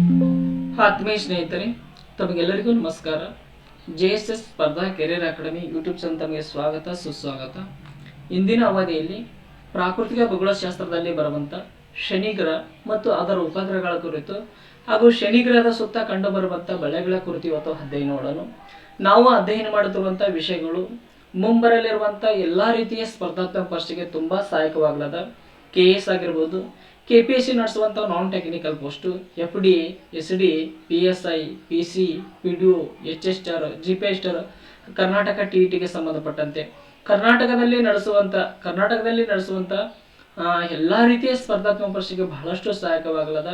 ಆತ್ಮೀಯ ಸ್ನೇಹಿತರೆ, ತಮಗೆಲ್ಲರಿಗೂ ನಮಸ್ಕಾರ. ಜೆ ಎಸ್ ಎಸ್ ಸ್ಪರ್ಧಾ ಕೆರಿಯರ್ ಅಕಾಡೆಮಿ ಯೂಟ್ಯೂಬ್ ಚಾನಲ್ ತಮಗೆ ಸ್ವಾಗತ, ಸುಸ್ವಾಗತ. ಇಂದಿನ ಅವಧಿಯಲ್ಲಿ ಪ್ರಾಕೃತಿಕ ಭೂಗೋಳಶಾಸ್ತ್ರದಲ್ಲಿ ಬರುವಂಥ ಶನಿಗ್ರಹ ಮತ್ತು ಅದರ ಉಪಗ್ರಹಗಳ ಕುರಿತು ಹಾಗೂ ಶನಿಗ್ರಹದ ಸುತ್ತ ಕಂಡುಬರುವಂಥ ಬೆಳೆಗಳ ಕುರಿತು ಇವತ್ತು ಅಧ್ಯಯನ ನೋಡಲು ನಾವು ಅಧ್ಯಯನ ಮಾಡುತ್ತಿರುವಂಥ ವಿಷಯಗಳು ಮುಂಬರಲಿರುವಂಥ ಎಲ್ಲ ರೀತಿಯ ಸ್ಪರ್ಧಾತ್ಮಕ ಪರೀಕ್ಷೆಗೆ ತುಂಬ ಸಹಾಯಕವಾಗ್ಲದ. ಕೆ ಎಸ್ ಆಗಿರ್ಬೋದು K P S C ನಡೆಸುವಂಥ non technical post F D S D P S I P C P D O H S TR G P S TR Karnataka T E ಟಿಗೆ ಸಂಬಂಧಪಟ್ಟಂತೆ. ಕರ್ನಾಟಕದಲ್ಲಿ ನಡೆಸುವಂಥ ಕರ್ನಾಟಕದಲ್ಲಿ ನಡೆಸುವಂಥ ಎಲ್ಲ ರೀತಿಯ ಸ್ಪರ್ಧಾತ್ಮಕ ಪರೀಕ್ಷೆಗೆ ಬಹಳಷ್ಟು ಸಹಾಯಕವಾಗಲದ,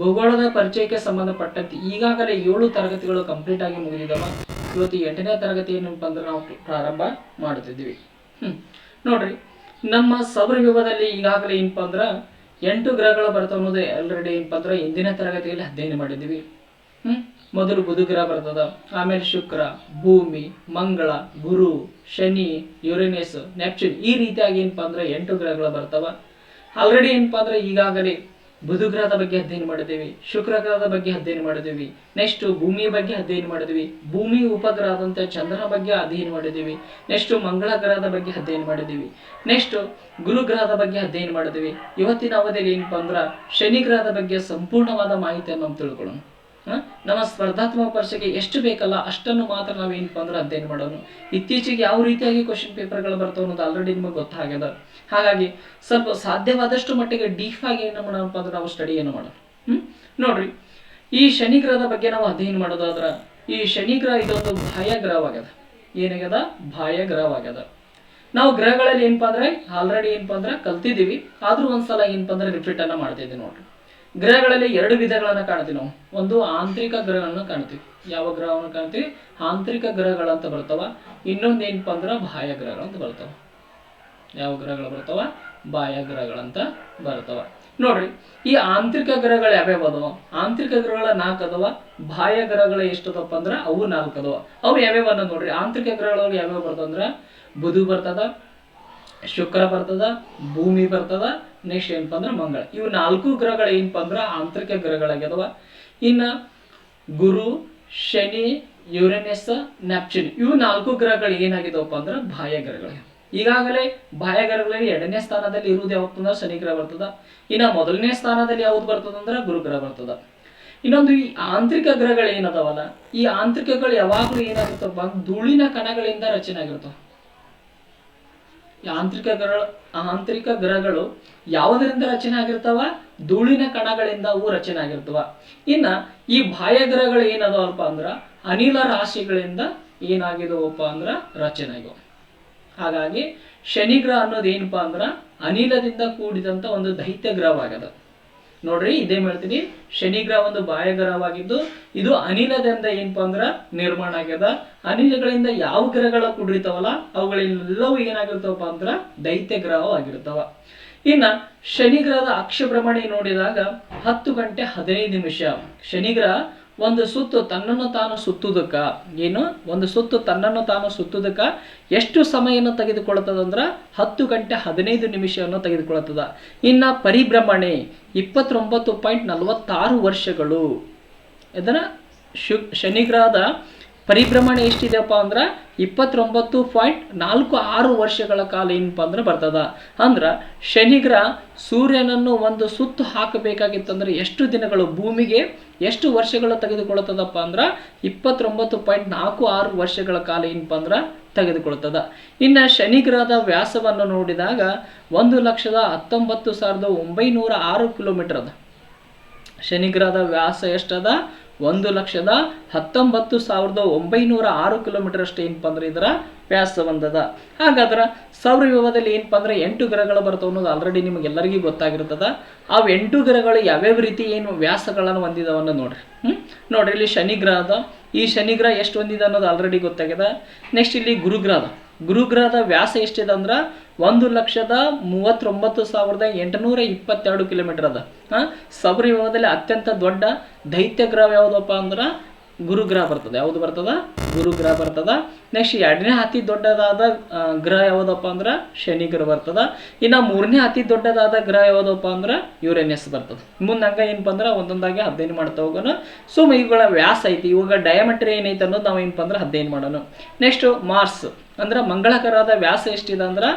ಭೂಗೋಳದ ಪರಿಚಯಕ್ಕೆ ಸಂಬಂಧಪಟ್ಟಂತೆ ಈಗಾಗಲೇ ಏಳು ತರಗತಿಗಳು ಕಂಪ್ಲೀಟ್ ಆಗಿ ಮುಗಿದಿದ್ದಾವೆ. ಇವತ್ತು ಎಂಟನೇ ತರಗತಿ ಏನಪ್ಪ ನಾವು ಪ್ರಾರಂಭ ಮಾಡುತ್ತಿದ್ದೀವಿ. ಹ್ಞೂ ನೋಡ್ರಿ, ನಮ್ಮ ಸೌರವ್ಯೂಹದಲ್ಲಿ ಈಗಾಗಲೇ ಏನಪ್ಪ ಅಂದ್ರೆ ಎಂಟು ಗ್ರಹಗಳು ಬರ್ತವೆ ಅನ್ನೋದು ಆಲ್ರೆಡಿ ಏನಪ್ಪ ಅಂದ್ರೆ ಹಿಂದಿನ ತರಗತಿಯಲ್ಲಿ ಅಧ್ಯಯನ ಮಾಡಿದ್ದೀವಿ. ಹ್ಮ್? ಮೊದಲು ಬುಧ ಗ್ರಹ ಬರ್ತದ, ಆಮೇಲೆ ಶುಕ್ರ, ಭೂಮಿ, ಮಂಗಳ, ಗುರು, ಶನಿ, ಯುರೇನಸ್, ನೆಪ್ಚೂನ್ ಈ ರೀತಿಯಾಗಿ ಏನಪ್ಪ ಅಂದ್ರೆ ಎಂಟು ಗ್ರಹಗಳು ಬರ್ತವ. ಆಲ್ರೆಡಿ ಏನಪ್ಪ ಅಂದ್ರೆ ಈಗಾಗಲೇ ಬುಧ ಗ್ರಹದ ಬಗ್ಗೆ ಅಧ್ಯಯನ ಮಾಡಿದ್ದೀವಿ ಶುಕ್ರ ಗ್ರಹದ ಬಗ್ಗೆ ಅಧ್ಯಯನ ಮಾಡಿದ್ದೀವಿ ನೆಕ್ಸ್ಟ್ ಭೂಮಿಯ ಬಗ್ಗೆ ಅಧ್ಯಯನ ಮಾಡಿದ್ವಿ, ಭೂಮಿ ಉಪಗ್ರಹ ಆದಂಥ ಚಂದ್ರನ ಬಗ್ಗೆ ಅಧ್ಯಯನ ಮಾಡಿದ್ದೀವಿ ನೆಕ್ಸ್ಟ್ ಮಂಗಳ ಗ್ರಹದ ಬಗ್ಗೆ ಅಧ್ಯಯನ ಮಾಡಿದ್ದೀವಿ ನೆಕ್ಸ್ಟ್ ಗುರು ಗ್ರಹದ ಬಗ್ಗೆ ಅಧ್ಯಯನ ಮಾಡಿದ್ವಿ ಇವತ್ತಿನ ಅವಧಿಯಲ್ಲಿ ಏನಪ್ಪ ಅಂದ್ರೆ ಶನಿ ಗ್ರಹದ ಬಗ್ಗೆ ಸಂಪೂರ್ಣವಾದ ಮಾಹಿತಿಯನ್ನು ನಾವು ತಿಳ್ಕೊಳ್ಳೋಣ? ನಮ್ಮ ಸ್ಪರ್ಧಾತ್ಮಕ ಪರೀಕ್ಷೆಗೆ ಎಷ್ಟು ಬೇಕಲ್ಲ ಅಷ್ಟನ್ನು ಮಾತ್ರ ನಾವು ಏನಪ್ಪ ಅಂದ್ರೆ ಅಧ್ಯಯನ ಮಾಡೋಣ ಇತ್ತೀಚೆಗೆ ಯಾವ ರೀತಿಯಾಗಿ ಕ್ವಶನ್ ಪೇಪರ್ಗಳು ಬರ್ತವೆ ಅನ್ನೋದು ಆಲ್ರೆಡಿ ನಿಮಗೆ ಗೊತ್ತಾಗ್ಯದ. ಹಾಗಾಗಿ ಸ್ವಲ್ಪ ಸಾಧ್ಯವಾದಷ್ಟು ಮಟ್ಟಿಗೆ ಡೀಫ್ ಆಗಿ ಏನು ಮಾಡೋಣಪ್ಪ ಅಂದ್ರೆ ನಾವು ಸ್ಟಡಿಯನ್ನು ಮಾಡೋಣ ಹ್ಮ್? ನೋಡ್ರಿ, ಈ ಶನಿ ಗ್ರಹದ ಬಗ್ಗೆ ನಾವು ಅಧ್ಯಯನ ಮಾಡೋದಾದ್ರ, ಈ ಶನಿ ಗ್ರಹ ಇದೊಂದು ಬಾಹ್ಯ ಗ್ರಹವಾಗ್ಯದ ಏನಾಗ್ಯದ? ಬಾಹ್ಯ ಗ್ರಹವಾಗ್ಯದ ನಾವು ಗ್ರಹಗಳಲ್ಲಿ ಏನಪ್ಪ ಅಂದ್ರೆ ಆಲ್ರೆಡಿ ಏನಪ್ಪ ಅಂದ್ರೆ ಕಲ್ತಿದ್ದೀವಿ. ಆದ್ರೂ ಒಂದ್ಸಲ ಏನಪ್ಪ ಅಂದ್ರೆ ರಿಪೀಟ್ ಅನ್ನ ನೋಡ್ರಿ. ಗ್ರಹಗಳಲ್ಲಿ ಎರಡು ವಿಧಗಳನ್ನು ಕಾಣ್ತೀವಿ ನಾವು. ಒಂದು ಆಂತರಿಕ ಗ್ರಹಗಳನ್ನು ಕಾಣ್ತೀವಿ. ಯಾವ ಗ್ರಹವನ್ನು ಕಾಣ್ತೀವಿ? ಆಂತರಿಕ ಗ್ರಹಗಳಂತ ಬರ್ತಾವ. ಇನ್ನೊಂದು ಏನಪ್ಪ ಅಂದ್ರೆ ಬಾಹ್ಯ ಗ್ರಹಗಳಂತ ಬರ್ತಾವ. ಯಾವ ಗ್ರಹಗಳು ಬರ್ತಾವ? ಬಾಹ್ಯ ಗ್ರಹಗಳಂತ ಬರ್ತಾವ. ನೋಡ್ರಿ, ಈ ಆಂತರಿಕ ಗ್ರಹಗಳು ಯಾವ್ಯಾವ ಅದಾವ? ಆಂತರಿಕ ಗ್ರಹಗಳ ನಾಲ್ಕು ಅದಾವ. ಬಾಹ್ಯ ಗ್ರಹಗಳ ಎಷ್ಟದಪ್ಪ ಅಂದ್ರೆ ಅವು ನಾಲ್ಕು ಅದಾವ. ಅವು ಯಾವ್ಯಾವ ನೋಡ್ರಿ? ಆಂತರಿಕ ಗ್ರಹಗಳು ಯಾವ್ಯಾವ ಬರ್ತಾವ ಅಂದ್ರೆ ಬುಧ ಬರ್ತದ ಶುಕ್ರ ಬರ್ತದ, ಭೂಮಿ ಬರ್ತದ, ನೆಕ್ಸ್ಟ್ ಏನಪ್ಪ ಅಂದ್ರೆ ಮಂಗಳ. ಇವು ನಾಲ್ಕು ಗ್ರಹಗಳು ಏನಪ್ಪ ಅಂದ್ರೆ ಆಂತರಿಕ ಗ್ರಹಗಳಾಗ್ಯದವ. ಇನ್ನ ಗುರು, ಶನಿ, ಯುರೇನಸ್ ನ್ಯಾಪ್ಚಿನ್ ಇವು ನಾಲ್ಕು ಗ್ರಹಗಳು ಏನಾಗಿದವಪ್ಪ ಅಂದ್ರೆ ಬಾಹ್ಯ ಗ್ರಹಗಳು. ಈಗಾಗಲೇ ಬಾಹ್ಯ ಗ್ರಹಗಳಲ್ಲಿ ಎರಡನೇ ಸ್ಥಾನದಲ್ಲಿ ಇರುವುದು ಯಾವತ್ತು ಅಂದ್ರೆ ಶನಿ ಗ್ರಹ ಬರ್ತದ. ಇನ್ನ ಮೊದಲನೇ ಸ್ಥಾನದಲ್ಲಿ ಯಾವ್ದು ಬರ್ತದ ಅಂದ್ರೆ ಗುರು ಗ್ರಹ ಬರ್ತದ. ಇನ್ನೊಂದು ಈ ಆಂತರಿಕ ಗ್ರಹಗಳು ಏನದವಲ್ಲ, ಈ ಆಂತರಿಕಗಳು ಯಾವಾಗಲೂ ಏನಾಗುತ್ತಪ್ಪ ಧೂಳಿನ ಕಣಗಳಿಂದ ರಚನೆ ಆಗಿರ್ತಾವ. ಈ ಆಂತರಿಕ ಗ್ರಹ ಆಂತರಿಕ ಗ್ರಹಗಳು ಯಾವುದರಿಂದ ರಚನೆ ಆಗಿರ್ತಾವ? ಧೂಳಿನ ಕಣಗಳಿಂದ ಅವು ರಚನೆ ಆಗಿರ್ತಾವ. ಇನ್ನ ಈ ಬಾಹ್ಯ ಗ್ರಹಗಳು ಏನದವಪ್ಪ ಅಂದ್ರ ಅನಿಲ ರಾಶಿಗಳಿಂದ ಏನಾಗಿದವಪ್ಪ ಅಂದ್ರ ರಚನೆ ಆಗ್ಯಾವ ಹಾಗಾಗಿ ಶನಿ ಗ್ರಹ ಅನ್ನೋದು ಏನಪ್ಪಾ ಅಂದ್ರ ಅನಿಲದಿಂದ ಕೂಡಿದಂತ ಒಂದು ದೈತ್ಯ ಗ್ರಹವಾಗದ ನೋಡ್ರಿ ಇದೇ ಹೇಳ್ತೀನಿ ಶನಿ ಗ್ರಹ ಒಂದು ಬಾಹ್ಯ ಗ್ರಹವಾಗಿದ್ದು ಇದು ಅನಿಲದಿಂದ ಏನಪ್ಪಾ ಅಂದ್ರ ನಿರ್ಮಾಣ ಆಗ್ಯದ. ಅನಿಲಗಳಿಂದ ಯಾವ ಗ್ರಹಗಳ ಕೂಡಿರ್ತಾವಲ್ಲ, ಅವುಗಳೆಲ್ಲವೂ ಏನಾಗಿರ್ತಾವಪ್ಪ ಅಂದ್ರ ದೈತ್ಯ ಗ್ರಹವಾಗಿರ್ತಾವ ಇನ್ನ ಶನಿ ಗ್ರಹದ ಅಕ್ಷ ಭ್ರಮಣೆ ನೋಡಿದಾಗ ಹತ್ತು ಗಂಟೆ ಹದಿನೈದು ನಿಮಿಷ. ಶನಿ ಗ್ರಹ ಒಂದು ಸುತ್ತು ತನ್ನನ್ನು ತಾನು ಸುತ್ತುದಕ್ಕೆ, ಏನು? ಒಂದು ಸುತ್ತು ತನ್ನನ್ನು ತಾನು ಸುತ್ತುದಕ್ಕೆ ಎಷ್ಟು ಸಮಯವನ್ನು ತೆಗೆದುಕೊಳ್ತದಂದ್ರೆ ಹತ್ತು ಗಂಟೆ ಹದಿನೈದು ನಿಮಿಷವನ್ನು ತೆಗೆದುಕೊಳ್ತದ. ಇನ್ನ ಪರಿಭ್ರಮಣೆ ಇಪ್ಪತ್ತೊಂಬತ್ತು ಪಾಯಿಂಟ್ ನಲವತ್ತಾರು ವರ್ಷಗಳು. ಇದನ್ನು ಶು ಶನಿಗ್ರಹದ ಪರಿಭ್ರಮಣೆ ಎಷ್ಟಿದೆಯಪ್ಪ ಅಂದ್ರೆ ಇಪ್ಪತ್ತೊಂಬತ್ತು ಪಾಯಿಂಟ್ ನಾಲ್ಕು ಆರು ವರ್ಷಗಳ ಕಾಲ ಏನಪ್ಪ ಅಂದ್ರೆ ಬರ್ತದ. ಅಂದ್ರೆ ಶನಿಗ್ರಹ ಸೂರ್ಯನನ್ನು ಒಂದು ಸುತ್ತು ಹಾಕಬೇಕಾಗಿತ್ತಂದ್ರೆ ಎಷ್ಟು ದಿನಗಳು ಭೂಮಿಗೆ ಎಷ್ಟು ವರ್ಷಗಳು ತೆಗೆದುಕೊಳ್ಳುತ್ತದಪ್ಪ ಅಂದ್ರೆ ಇಪ್ಪತ್ತೊಂಬತ್ತು ಪಾಯಿಂಟ್ ನಾಲ್ಕು ಆರು ವರ್ಷಗಳ ಕಾಲ ಏನಪ್ಪ ಅಂದ್ರೆ ತೆಗೆದುಕೊಳ್ಳುತ್ತದ. ಇನ್ನು ಶನಿಗ್ರಹದ ವ್ಯಾಸವನ್ನು ನೋಡಿದಾಗ ಒಂದು ಲಕ್ಷದ ಹತ್ತೊಂಬತ್ತು ಸಾವಿರದ ಒಂಬೈನೂರ ಆರು ಕಿಲೋಮೀಟರ್ ಅದ. ಶನಿಗ್ರಹದ ವ್ಯಾಸ ಎಷ್ಟದ? ಒಂದು ಲಕ್ಷದ ಹತ್ತೊಂಬತ್ತು ಸಾವಿರದ ಒಂಬೈನೂರ ಆರು ಕಿಲೋಮೀಟರ್ ಅಷ್ಟು ಏನಪ್ಪ ಅಂದ್ರೆ ಇದರ ವ್ಯಾಸ ಬಂದದ ಹಾಗಾದ್ರೆ ಸೌರವ್ಯೂಹದಲ್ಲಿ ಏನಪ್ಪ ಅಂದ್ರೆ ಎಂಟು ಗ್ರಹಗಳು ಬರ್ತವೆ ಅನ್ನೋದು ಆಲ್ರೆಡಿ ನಿಮಗೆಲ್ಲರಿಗೂ ಗೊತ್ತಾಗಿರ್ತದ. ಆ ಎಂಟು ಗ್ರಹಗಳು ಯಾವ್ಯಾವ ರೀತಿ ಏನು ವ್ಯಾಸಗಳನ್ನು ಹೊಂದಿದಾವ ಅನ್ನೋದು ನೋಡ್ರಿ. ಹ್ಮ್? ನೋಡ್ರಿ, ಇಲ್ಲಿ ಶನಿ ಗ್ರಹ ಅದ. ಈ ಶನಿ ಗ್ರಹ ಎಷ್ಟು ಹೊಂದಿದೆ ಅನ್ನೋದು ಆಲ್ರೆಡಿ ಗೊತ್ತಾಗಿದೆ ನೆಕ್ಸ್ಟ್ ಇಲ್ಲಿ ಗುರುಗ್ರಹ ಅದ. ಗುರುಗ್ರಹದ ವ್ಯಾಸ ಎಷ್ಟಿದೆ ಅಂದ್ರೆ ಒಂದು ಲಕ್ಷದ ಮೂವತ್ತೊಂಬತ್ತು ಸಾವಿರದ ಎಂಟುನೂರ ಇಪ್ಪತ್ತೆರಡು ಕಿಲೋಮೀಟರ್ ಅದ. ಹಾಂ? ಸೌರವ್ಯೂಹದಲ್ಲಿ ಅತ್ಯಂತ ದೊಡ್ಡ ದೈತ್ಯ ಗ್ರಹ ಯಾವುದಪ್ಪ ಅಂದ್ರೆ ಗುರುಗ್ರಹ ಬರ್ತದೆ. ಯಾವುದು ಬರ್ತದ? ಗುರುಗ್ರಹ ಬರ್ತದ. ನೆಕ್ಸ್ಟ್ ಎರಡನೇ ಅತಿ ದೊಡ್ಡದಾದ ಗ್ರಹ ಯಾವುದಪ್ಪ ಅಂದ್ರೆ ಶನಿ ಗ್ರಹ ಬರ್ತದ. ಇನ್ನು ಮೂರನೇ ಅತಿ ದೊಡ್ಡದಾದ ಗ್ರಹ ಯಾವುದಪ್ಪ ಅಂದ್ರೆ ಯುರೇನಿಯಸ್ ಬರ್ತದ. ಹಂಗ ಏನಪ್ಪ ಅಂದ್ರೆ ಒಂದೊಂದಾಗಿ ಹದಿನೈದು ಮಾಡ್ತಾ ಹೋಗೋಣ. ಸುಮ್ ಇವುಗಳ ವ್ಯಾಸ ಐತಿ. ಇವಾಗ ಡಯಾಮೆಟ್ರಿ ಏನೈತೆ ಅನ್ನೋದು ನಾವು ಏನಪ್ಪ ಅಂದ್ರೆ ಅಧ್ಯಯನ ಮಾಡೋಣ. ನೆಕ್ಸ್ಟ್ ಮಾರ್ಸ್ ಅಂದ್ರೆ ಮಂಗಳಕರದ ವ್ಯಾಸ ಎಷ್ಟಿದೆ ಅಂದ್ರೆ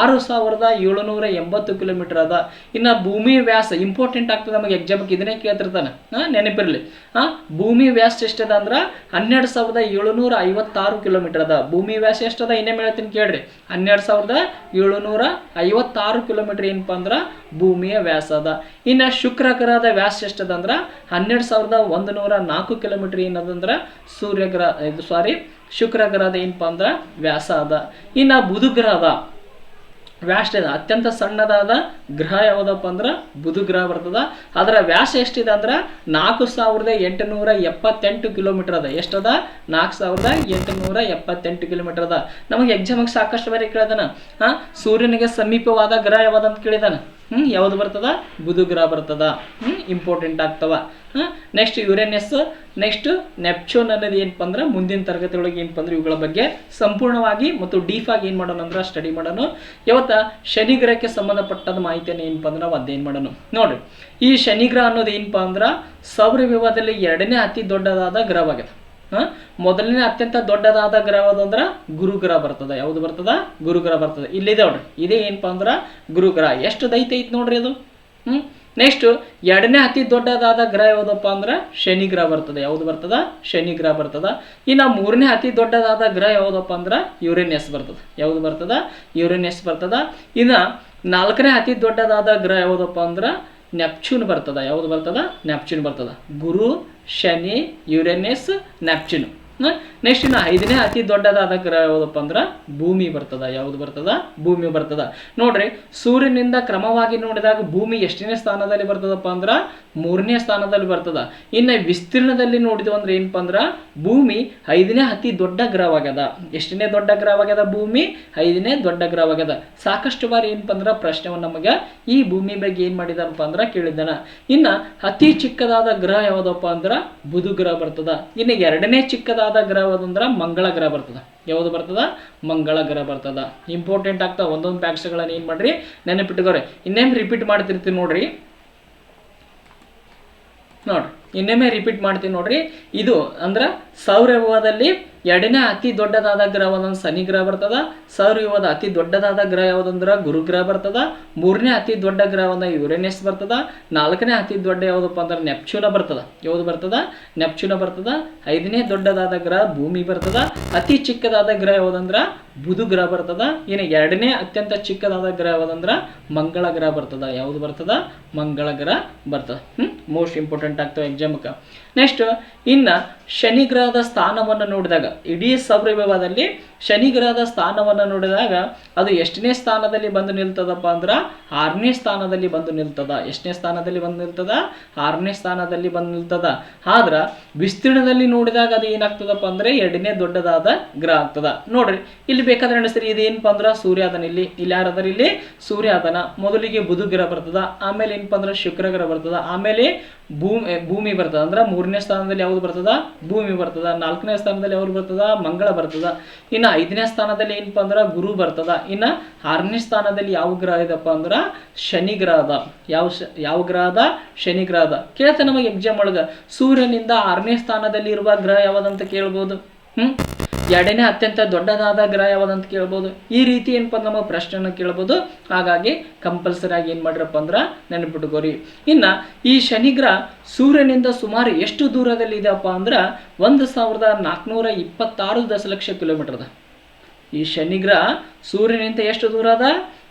ಆರು ಸಾವಿರದ ಏಳುನೂರ ಎಂಬತ್ತು ಕಿಲೋಮೀಟರ್ ಅದ. ಇನ್ನು ಭೂಮಿ ವ್ಯಾಸ ಇಂಪಾರ್ಟೆಂಟ್ ಆಗ್ತದೆ ನಮಗೆ ಎಕ್ಸಾಮ್ಗೆ ಇದನ್ನೇ ಕೇಳ್ತಿರ್ತಾನೆ. ಹಾಂ, ನೆನಪಿರಲಿ. ಹಾಂ, ಭೂಮಿ ವ್ಯಾಸ ಎಷ್ಟಿದೆ ಅಂದ್ರೆ ಹನ್ನೆರಡು ಸಾವಿರದ ಏಳುನೂರ ಐವತ್ತಾರು ಕಿಲೋಮೀಟರ್ ಅದ. ಭೂಮಿ ವ್ಯಾಸ ಎಷ್ಟದ? ಇನ್ನೇ ಹೇಳ್ತೀನಿ ಕೇಳ್ರಿ. ಹನ್ನೆರಡು ಸಾವಿರದ ಏಳುನೂರ ಐವತ್ತಾರು ಕಿಲೋಮೀಟರ್ ಏನಪ್ಪ ಅಂದ್ರೆ ಭೂಮಿಯ ವ್ಯಾಸ ಅದ. ಇನ್ನು ಶುಕ್ರಕರಾದ ವ್ಯಾಸ ಎಷ್ಟದ ಅಂದ್ರೆ ಹನ್ನೆರಡು ಸಾವಿರದ ಒಂದು ನೂರ ನಾಲ್ಕು ಕಿಲೋಮೀಟರ್ ಏನದಂದ್ರೆ ಸೂರ್ಯಗ್ರಹ, ಇದು ಸಾರಿ ಶುಕ್ರ ಗ್ರಹದ ಏನಪ್ಪ ಅಂದ್ರೆ ವ್ಯಾಸ ಅದ. ಇನ್ನು ಬುಧ ಅದ. ವ್ಯಾಸ ಅತ್ಯಂತ ಸಣ್ಣದಾದ ಗ್ರಹ ಯಾವುದಪ್ಪ ಅಂದ್ರೆ ಬುಧ ಗ್ರಹ ಬರ್ತದ. ಅದರ ವ್ಯಾಸ ಎಷ್ಟಿದೆ ಅಂದ್ರೆ ನಾಲ್ಕು ಸಾವಿರದ ಎಂಟುನೂರ ಎಪ್ಪತ್ತೆಂಟು ಕಿಲೋಮೀಟರ್ ಅದ. ಎಷ್ಟದ ನಾಲ್ಕು ಸಾವಿರದ ಎಂಟುನೂರ ಎಪ್ಪತ್ತೆಂಟು ಕಿಲೋಮೀಟರ್ ಅದ. ನಮಗೆ ಎಕ್ಸಾಮಿಗೆ ಸಾಕಷ್ಟು ಬಾರಿ ಕೇಳಿದಾನ? ಹಾಂ? ಸೂರ್ಯನಿಗೆ ಸಮೀಪವಾದ ಗ್ರಹ ಯಾವ್ದಂತ ಕೇಳಿದಾನ? ಹ್ಮ್, ಯಾವ್ದು ಬರ್ತದ? ಬುಧ ಗ್ರಹ ಬರ್ತದ. ಹ್ಮ್ ಇಂಪಾರ್ಟೆಂಟ್ ಆಗ್ತವ. ಹಾಂ ನೆಕ್ಸ್ಟ್ ಯುರೇನಿಯಸ್ ನೆಕ್ಸ್ಟ್ ನೆಪ್ಚೂನ್ ಅನ್ನೋದು ಏನಪ್ಪ ಅಂದ್ರೆ ಮುಂದಿನ ತರಗತಿಯೊಳಗೆ ಏನಪ್ಪ ಅಂದ್ರೆ ಇವುಗಳ ಬಗ್ಗೆ ಸಂಪೂರ್ಣವಾಗಿ ಮತ್ತು ಡೀಫಾಗಿ ಏನು ಮಾಡೋಣ ಅಂದ್ರೆ ಸ್ಟಡಿ ಮಾಡೋಣ. ಇವತ್ತ ಶನಿ ಗ್ರಹಕ್ಕೆ ಸಂಬಂಧಪಟ್ಟದ ಮಾಹಿತಿಯನ್ನು ಏನಪ್ಪ ಅಂದ್ರೆ ನಾವು ಅಧ್ಯಯನ ಮಾಡೋಣ. ನೋಡ್ರಿ, ಈ ಶನಿ ಗ್ರಹ ಅನ್ನೋದು ಏನಪ್ಪ ಅಂದ್ರೆ ಸೌರ ವಿವಾಹದಲ್ಲಿ ಎರಡನೇ ಅತಿ ದೊಡ್ಡದಾದ ಗ್ರಹವಾಗಿದೆ ಮೊದಲನೇ ಅತ್ಯಂತ ದೊಡ್ಡದಾದ ಗ್ರಹ ಯಾವುದು ಅಂದ್ರೆ ಗುರು ಗ್ರಹ ಬರ್ತದ. ಗುರುಗ್ರಹ ಬರ್ತದ? ಗುರು ಗ್ರಹ ಬರ್ತದ. ಇಲ್ಲಿದೆ ನೋಡ್ರಿ. ಇದೇ ಏನಪ್ಪ ಅಂದ್ರೆ ಗುರುಗ್ರಹ ಎಷ್ಟು ದೈತ್ಯ ಐತೆ ನೋಡ್ರಿ ಅದು? ಹ್ಮ್? ನೆಕ್ಸ್ಟ್ ಎರಡನೇ ಅತಿ ದೊಡ್ಡದಾದ ಗ್ರಹ ಯಾವುದಪ್ಪ ಅಂದ್ರೆ ಶನಿ ಗ್ರಹ ಬರ್ತದೆ. ಯಾವ್ದು ಬರ್ತದ? ಶನಿ ಗ್ರಹ ಬರ್ತದ. ಇನ್ನು ಮೂರನೇ ಅತಿ ದೊಡ್ಡದಾದ ಗ್ರಹ ಯಾವುದಪ್ಪ ಅಂದ್ರೆ ಯುರೇನಿಯಸ್ ಬರ್ತದ. ಯಾವ್ದು ಬರ್ತದ? ಯುರೇನಿಯಸ್ ಬರ್ತದ. ಇನ್ನು ನಾಲ್ಕನೇ ಅತಿ ದೊಡ್ಡದಾದ ಗ್ರಹ ಯಾವುದಪ್ಪ ಅಂದ್ರೆ ನೆಪ್ಚೂನ್ ಬರ್ತದ. ಯಾವ್ದು ಬರ್ತದ? ನೆಪ್ಚೂನ್ ಬರ್ತದ. ಗುರು ಶನಿ ಯುರೇನಿಯಸ್ ನೆಪ್ಚೂನ್ ನೆಕ್ಸ್ಟ್ ಇನ್ನು ಐದನೇ ಅತಿ ದೊಡ್ಡದಾದ ಗ್ರಹ ಯಾವುದಪ್ಪ ಅಂದ್ರೆ ಭೂಮಿ ಬರ್ತದ. ಯಾವುದು ಬರ್ತದ? ಭೂಮಿ ಬರ್ತದ. ನೋಡ್ರಿ, ಸೂರ್ಯನಿಂದ ಕ್ರಮವಾಗಿ ನೋಡಿದಾಗ ಭೂಮಿ ಎಷ್ಟನೇ ಸ್ಥಾನದಲ್ಲಿ ಬರ್ತದಪ್ಪ ಅಂದ್ರೆ ಮೂರನೇ ಸ್ಥಾನದಲ್ಲಿ ಬರ್ತದ. ಇನ್ನು ವಿಸ್ತೀರ್ಣದಲ್ಲಿ ನೋಡಿದ್ವಿ ಅಂದ್ರೆ ಏನಪ್ಪ ಅಂದ್ರೆ ಭೂಮಿ ಐದನೇ ಅತಿ ದೊಡ್ಡ ಗ್ರಹವಾಗ್ಯದ. ಎಷ್ಟನೇ ದೊಡ್ಡ ಗ್ರಹವಾಗ್ಯದ ಭೂಮಿ? ಐದನೇ ದೊಡ್ಡ ಗ್ರಹವಾಗ್ಯದ. ಸಾಕಷ್ಟು ಬಾರಿ ಏನಪ್ಪ ಅಂದ್ರೆ ಪ್ರಶ್ನೆವನ್ನು ನಮಗೆ ಈ ಭೂಮಿ ಬಗ್ಗೆ ಏನು ಮಾಡಿದಾರಪ್ಪ ಅಂದ್ರೆ ಕೇಳಿದ್ದಾನ. ಇನ್ನ ಅತಿ ಚಿಕ್ಕದಾದ ಗ್ರಹ ಯಾವುದಪ್ಪ ಅಂದ್ರೆ ಬುಧ ಗ್ರಹ ಬರ್ತದ. ಇನ್ನು ಎರಡನೇ ಚಿಕ್ಕದಾದ ಗ್ರಹ ಅಂದ್ರೆ ಮಂಗಳ ಗ್ರಹ ಬರ್ತದ. ಯಾವುದು ಬರ್ತದ? ಮಂಗಳ ಗ್ರಹ ಬರ್ತದ. ಇಂಪಾರ್ಟೆಂಟ್ ಆಗ್ತಾವ ಒಂದೊಂದು ಪ್ಯಾಕ್ಸ್ಗಳನ್ನ ಏನು ಮಾಡ್ರಿ? ನೆನಪಿಟ್ಕೋರಿ. ಇನ್ನೇನು ರಿಪೀಟ್ ಮಾಡ್ತಿರ್ತೀವಿ ನೋಡ್ರಿ. ನೋಡ್ರಿ. ಇನ್ನೊಮ್ಮೆ ರಿಪೀಟ್ ಮಾಡ್ತೀನಿ ನೋಡ್ರಿ. ಇದು ಅಂದ್ರೆ ಸೌರವ್ಯೂಹದಲ್ಲಿ ಎರಡನೇ ಅತಿ ದೊಡ್ಡದಾದ ಗ್ರಹ ಒಂದೊಂದು ಶನಿ ಗ್ರಹ ಬರ್ತದ ಸೌರವ್ಯೂಹದ ಅತಿ ದೊಡ್ಡದಾದ ಗ್ರಹ ಯಾವುದಂದ್ರೆ ಗುರುಗ್ರಹ ಬರ್ತದ, ಮೂರನೇ ಅತಿ ದೊಡ್ಡ ಗ್ರಹ ಒಂದು ಯುರೇನಿಯಸ್ ಬರ್ತದ, ನಾಲ್ಕನೇ ಅತಿ ದೊಡ್ಡ ಯಾವುದಪ್ಪ ಅಂದ್ರೆ ನೆಪ್ಚೂನ ಬರ್ತದ. ಯಾವುದು ಬರ್ತದ? ನೆಪ್ಚೂನ ಬರ್ತದ. ಐದನೇ ದೊಡ್ಡದಾದ ಗ್ರಹ ಭೂಮಿ ಬರ್ತದ. ಅತಿ ಚಿಕ್ಕದಾದ ಗ್ರಹ ಯಾವುದಂದ್ರ ಬುಧ ಗ್ರಹ ಬರ್ತದ. ಇನ್ನು ಎರಡನೇ ಅತ್ಯಂತ ಚಿಕ್ಕದಾದ ಗ್ರಹ ಯಾವುದಂದ್ರ ಮಂಗಳ ಗ್ರಹ ಬರ್ತದ. ಯಾವುದು ಬರ್ತದ? ಮಂಗಳ ಗ್ರಹ ಬರ್ತದ. ಹ್ಞೂ ಮೋಸ್ಟ್ ಇಂಪಾರ್ಟೆಂಟ್ ಆಗ್ತವೆ ಎಕ್ಸಾಮ್ಗೆ ನೆಕ್ಸ್ಟ್ ಇನ್ನ ಶನಿ ಗ್ರಹದ ಸ್ಥಾನವನ್ನು ನೋಡಿದಾಗ ಇಡೀ ಸೌರವ್ಯೂಹದಲ್ಲಿ ಶನಿ ಗ್ರಹದ ಸ್ಥಾನವನ್ನು ನೋಡಿದಾಗ ಅದು ಎಷ್ಟನೇ ಸ್ಥಾನದಲ್ಲಿ ಬಂದು ನಿಲ್ತದಪ್ಪ ಅಂದ್ರೆ ಆರನೇ ಸ್ಥಾನದಲ್ಲಿ ಬಂದು ನಿಲ್ತದ. ಎಷ್ಟನೇ ಸ್ಥಾನದಲ್ಲಿ ಬಂದು ನಿಲ್ತದ? ಆರನೇ ಸ್ಥಾನದಲ್ಲಿ ಬಂದು ನಿಲ್ತದ. ಆದ್ರ ವಿಸ್ತೀರ್ಣದಲ್ಲಿ ನೋಡಿದಾಗ ಅದು ಏನಾಗ್ತದಪ್ಪ ಅಂದ್ರೆ ಎರಡನೇ ದೊಡ್ಡದಾದ ಗ್ರಹ ಆಗ್ತದ. ನೋಡ್ರಿ, ಇಲ್ಲಿ ಬೇಕಾದ್ರೆ ನಡೆಸ್ರಿ ಇದೇನಪ್ಪ ಅಂದ್ರೆ ಸೂರ್ಯಾದನ ಇಲ್ಲಿ. ಇಲ್ಲಿ ಯಾರದರ ಇಲ್ಲಿ? ಸೂರ್ಯಾದನ. ಮೊದಲಿಗೆ ಬುಧ ಗ್ರಹ ಬರ್ತದ, ಆಮೇಲೆ ಏನಪ್ಪ ಅಂದ್ರೆ ಶುಕ್ರ ಗ್ರಹ ಬರ್ತದ, ಆಮೇಲೆ ಭೂಮಿ ಭೂಮಿ ಬರ್ತದ. ಅಂದ್ರೆ ಮೂರನೇ ಸ್ಥಾನದಲ್ಲಿ ಯಾವ್ದು ಬರ್ತದ? ಭೂಮಿ ಬರ್ತದ. ನಾಲ್ಕನೇ ಸ್ಥಾನದಲ್ಲಿ ಯಾವ್ದು ಬರ್ತದ? ಮಂಗಳ ಬರ್ತದ. ಇನ್ನು ಐದನೇ ಸ್ಥಾನದಲ್ಲಿ ಏನಪ್ಪ ಅಂದ್ರೆ ಗುರು ಬರ್ತದ. ಇನ್ನು ಆರನೇ ಸ್ಥಾನದಲ್ಲಿ ಯಾವ ಗ್ರಹ ಇದಪ್ಪ ಅಂದ್ರೆ ಶನಿ ಗ್ರಹ ಅದ ಯಾವ ಶ, ಯಾವ ಗ್ರಹ ಅದ ಶನಿ ಗ್ರಹ ಅದ ನಮಗೆ ಎಕ್ಸಾಮ್ ಒಳಗ. ಸೂರ್ಯನಿಂದ ಆರನೇ ಸ್ಥಾನದಲ್ಲಿ ಇರುವ ಗ್ರಹ ಯಾವ್ದಂತ ಕೇಳ್ಬೋದು. ಹ್ಮ್? ಎರಡನೇ ಅತ್ಯಂತ ದೊಡ್ಡದಾದ ಗ್ರಹ ಯಾವ್ದಂತ ಕೇಳ್ಬೋದು. ಈ ರೀತಿ ಏನಪ್ಪ ನಮ್ಮ ಪ್ರಶ್ನೆನ ಕೇಳ್ಬೋದು. ಹಾಗಾಗಿ ಕಂಪಲ್ಸರಿ ಆಗಿ ಏನು ಮಾಡ್ರಪ್ಪ ಅಂದ್ರೆ ನೆನಪಿಟ್ಕೋರಿ. ಇನ್ನು ಈ ಶನಿ ಗ್ರಹ ಸೂರ್ಯನಿಂದ ಸುಮಾರು ಎಷ್ಟು ದೂರದಲ್ಲಿ ಇದೆಯಪ್ಪ ಅಂದ್ರೆ ಒಂದು ಸಾವಿರದ ನಾಲ್ಕುನೂರ ಇಪ್ಪತ್ತಾರು ದಶಲಕ್ಷ ಕಿಲೋಮೀಟರ್ದ. ಈ ಶನಿಗ್ರಹ ಸೂರ್ಯನಿಂದ ಎಷ್ಟು ದೂರ ಅದ?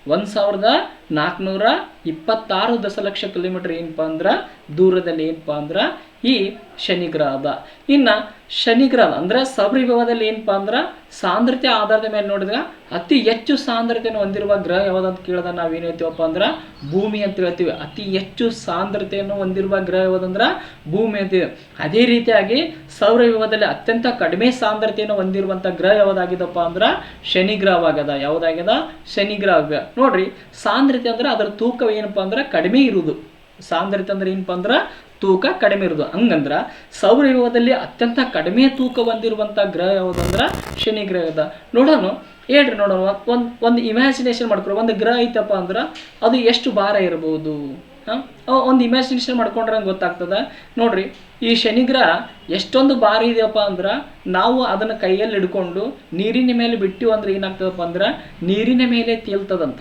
ಒಂದು ಸಾವಿರದ ನಾಲ್ಕುನೂರ ಇಪ್ಪತ್ತಾರು ದಶಲಕ್ಷ ಕಿಲೋಮೀಟರ್ ಏನಪ್ಪ ಅಂದ್ರೆ, ದೂರದಲ್ಲಿ ಏನಪ್ಪ ಅಂದ್ರೆ, ಈ ಶನಿ ಗ್ರಹ ಅದ ಇನ್ನ ಶನಿ ಗ್ರಹ ಅಂದ್ರೆ ಸೌರವ್ಯೂಹದಲ್ಲಿ ಏನಪ್ಪ ಅಂದ್ರೆ, ಸಾಂದ್ರತೆ ಆಧಾರದ ಮೇಲೆ ನೋಡಿದ್ರೆ, ಅತಿ ಹೆಚ್ಚು ಸಾಂದ್ರತೆಯನ್ನು ಹೊಂದಿರುವ ಗ್ರಹ ಯಾವ್ದಂತ ಕೇಳಿದಾಗ ನಾವೇನು ಹೇಳ್ತೀವಪ್ಪ ಅಂದ್ರೆ, ಭೂಮಿ ಅಂತ ಹೇಳ್ತೀವಿ. ಅತಿ ಹೆಚ್ಚು ಸಾಂದ್ರತೆಯನ್ನು ಹೊಂದಿರುವ ಗ್ರಹ ಯಾವುದಂದ್ರೆ ಭೂಮಿ ಅಂತೀವಿ ಅದೇ ರೀತಿಯಾಗಿ ಸೌರವ್ಯೂಹದಲ್ಲಿ ಅತ್ಯಂತ ಕಡಿಮೆ ಸಾಂದ್ರತೆಯನ್ನು ಹೊಂದಿರುವಂಥ ಗ್ರಹ ಯಾವುದಾಗಿದಪ್ಪ ಅಂದ್ರೆ ಶನಿ ಗ್ರಹವಾಗದ ಯಾವುದಾಗ್ಯದ? ಶನಿ ಗ್ರಹ ಆಗ್ಯದ. ನೋಡ್ರಿ, ಸಾಂದ್ರತೆ ಅಂದ್ರೆ ಅದರ ತೂಕ ಏನಪ್ಪ ಅಂದ್ರೆ ಕಡಿಮೆ ಇರುವುದು. ಸಾಂದ್ರತೆ ಅಂದ್ರೆ ಏನಪ್ಪ ಅಂದ್ರೆ ತೂಕ ಕಡಿಮೆ ಇರುವುದು. ಹಂಗಂದ್ರ ಸೌರವ್ಯೂಹದಲ್ಲಿ ಅತ್ಯಂತ ಕಡಿಮೆ ತೂಕ ಹೊಂದಿರುವಂಥ ಗ್ರಹ ಯಾವುದಂದ್ರ ಶನಿ ಗ್ರಹದ. ನೋಡೋಣ. ಹೇಳ್ರಿ ನೋಡೋಣ. ಒಂದು ಒಂದು ಇಮ್ಯಾಜಿನೇಷನ್ ಮಾಡ್ಕೊಳ್ರಿ. ಒಂದು ಗ್ರಹ ಐತಪ್ಪ ಅಂದ್ರೆ ಅದು ಎಷ್ಟು ಭಾರ ಇರಬಹುದು? ಹಾಂ? ಒಂದು ಇಮ್ಯಾಜಿನೇಷನ್ ಮಾಡ್ಕೊಂಡ್ರೆ ನಂಗೆ ಗೊತ್ತಾಗ್ತದ? ನೋಡ್ರಿ, ಈ ಶನಿ ಗ್ರಹ ಎಷ್ಟೊಂದು ಭಾರ ಇದೆಯಪ್ಪ ಅಂದ್ರೆ ನಾವು ಅದನ್ನು ಕೈಯಲ್ಲಿ ಹಿಡ್ಕೊಂಡು ನೀರಿನ ಮೇಲೆ ಬಿಟ್ಟು ಅಂದ್ರೆ ಏನಾಗ್ತದಪ್ಪ ಅಂದ್ರೆ ನೀರಿನ ಮೇಲೆ ತೇಲ್ತದಂತ.